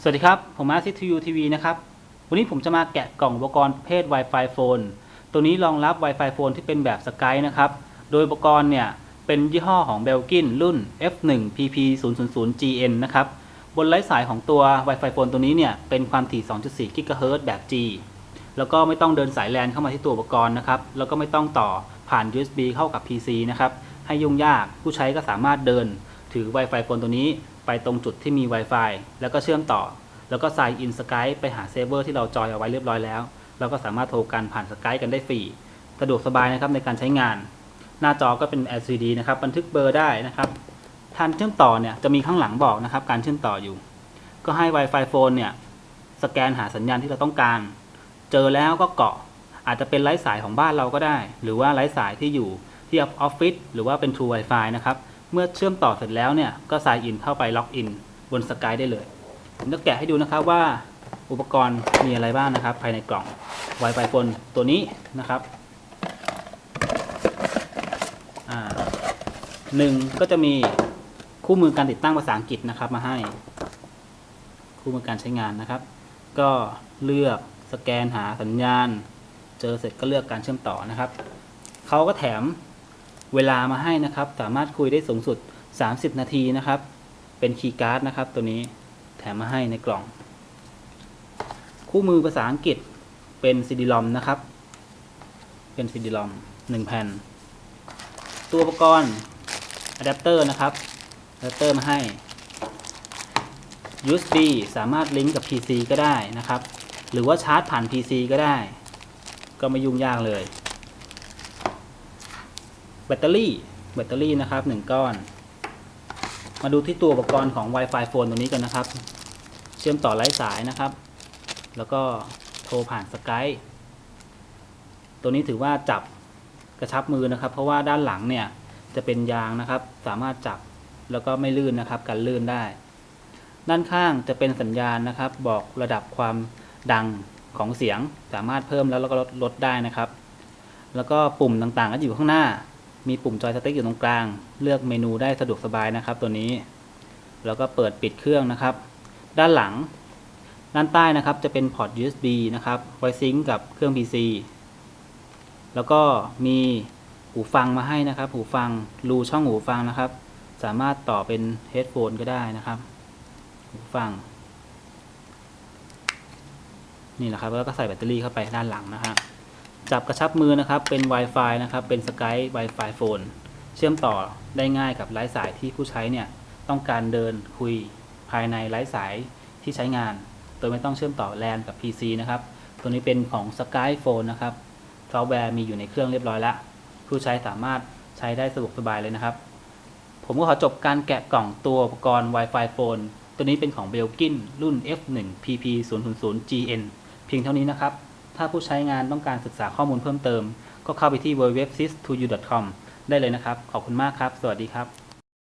สวัสดีครับ ผมมาซิทูยูทีวีนะครับ วันนี้ผมจะมาแกะกล่องอุปกรณ์ประเภท Wi-Fi Phone ตัวนี้รองรับ Wi-Fi Phone ที่เป็นแบบ Skype นะครับ โดยอุปกรณ์เนี่ย เป็นยี่ห้อของ Belkin รุ่น F1 PP 0 0 0 GN นะครับ บนไร้สายของตัว Wi-Fi Phone ตัวนี้เนี่ย เป็นความถี่ 2.4 GHz แบบ G แล้วก็ไม่ต้องเดินสายแลนเข้ามาที่ตัวอุปกรณ์นะครับ แล้วก็ไม่ต้องต่อผ่าน USB เข้ากับ PC นะครับ ให้ยุ่งยาก ผู้ใช้ก็สามารถเดินถือ Wi-Fi Phone ตัวนี้ ไปตรงจุดที่มี Wi-Fi แล้วก็เชื่อมต่อ แล้วก็ sign in Skype ไปหาเซิร์ฟเวอร์ที่เราจอยเอาไว้เรียบร้อยแล้ว เราก็สามารถโทรกันผ่าน Skype กันได้ฟรี สะดวกสบายนะครับในการใช้งาน หน้าจอก็เป็น LCD นะครับบันทึกเบอร์ได้นะครับทานเชื่อมต่อเนี่ยจะมีข้างหลังบอกนะครับการเชื่อมต่ออยู่ ก็ให้ Wi-Fi Phone เนี่ยสแกนหาสัญญาณที่เราต้องการ เจอแล้วก็เกาะอาจจะเป็นไร้สายของบ้านเราก็ได้ หรือว่าไร้สายที่อยู่ที่ออฟฟิศหรือว่าเป็น True Wi-Fi นะครับ เมื่อเชื่อมต่อเสร็จแล้วเนี่ยก็ sign in เข้าไปล็อกอินบน Skype ได้เลยผมจะแกะให้ดูนะครับว่าอุปกรณ์มีอะไรบ้างนะครับ ภายในกล่อง Wi-Fi Phone ตัวนี้นะครับหนึ่งก็จะมีคู่มือการติดตั้งภาษาอังกฤษนะครับมาให้ คู่มือการใช้งานนะครับ ก็เลือกสแกนหาสัญญาณ เจอเสร็จก็เลือกการเชื่อมต่อนะครับเขาก็แถม เวลามาให้นะครับ สามารถคุยได้สูงสุด 30 นาทีนะครับ เป็นคีย์การ์ดนะครับ ตัวนี้แถมมาให้ในกล่อง คู่มือภาษาอังกฤษเป็นซีดีลอมนะครับ เป็นซีดีลอม1แผ่น ตัวอุปกรณ์อะแดปเตอร์นะครับอะแดปเตอร์มาให้ USB สามารถลิงก์กับ PC ก็ได้นะครับ หรือว่าชาร์จผ่าน PC ก็ได้ ก็ไม่ยุ่งยากเลย แบตเตอรี่แบตเตอรี่นะครับ 1 ก้อน มาดูที่ตัวอุปกรณ์ของ Wi-Fi Phone ตัวนี้กันนะครับ เชื่อมต่อไร้สายนะครับ แล้วก็โทรผ่านสกายตัวนี้ถือว่าจับกระชับมือนะครับ เพราะว่าด้านหลังเนี่ยจะเป็นยางนะครับ สามารถจับแล้วก็ไม่ลื่นนะครับกันลื่นได้ ด้านข้างจะเป็นสัญญาณนะครับ บอกระดับความดังของเสียง สามารถเพิ่มแล้วแล้วก็ลดลดได้นะครับ แล้วก็ปุ่มต่างๆก็อยู่ข้างหน้า มีปุ่มจอยสติ๊กอยู่ตรงกลาง เลือกเมนูได้สะดวกสบายนะครับตัวนี้ แล้วก็เปิดปิดเครื่องนะครับ ด้านหลัง ด้านใต้นะครับจะเป็นพอร์ต USB นะครับไว้ซิงกับเครื่อง PC แล้วก็มีหูฟังมาให้นะครับ หูฟังรูช่องหูฟังนะครับ สามารถต่อเป็นเฮดโฟนก็ได้นะครับ หูฟัง นี่แหละครับแล้วก็ใส่แบตเตอรี่เข้าไปด้านหลังนะฮะ จับกระชับมือนะครับ เป็น Wi-Fi นะครับ เป็น Skype Wi-Fi Phone เชื่อมต่อได้ง่ายกับไร้สายที่ผู้ใช้เนี่ยต้องการเดินคุยภายในไร้สายที่ใช้งาน โดยไม่ต้องเชื่อมต่อแลนกับ PC นะครับ ตัวนี้เป็นของ Skype Phone นะครับ ซอฟต์แวร์มีอยู่ในเครื่องเรียบร้อยแล้ว ผู้ใช้สามารถใช้ได้สะดวกสบายเลยนะครับ ผมก็ขอจบการแกะกล่องตัวอุปกรณ์ Wi-Fi Phone ตัวนี้เป็นของ Belkin รุ่น F1 PP 0 0 0 GN เพียงเท่านี้นะครับ ถ้าผู้ใช้งานต้องการศึกษาข้อมูลเพิ่มเติมก็เข้าไปที่ www.sis2u.com ได้เลยนะครับ ขอบคุณมากครับ สวัสดีครับ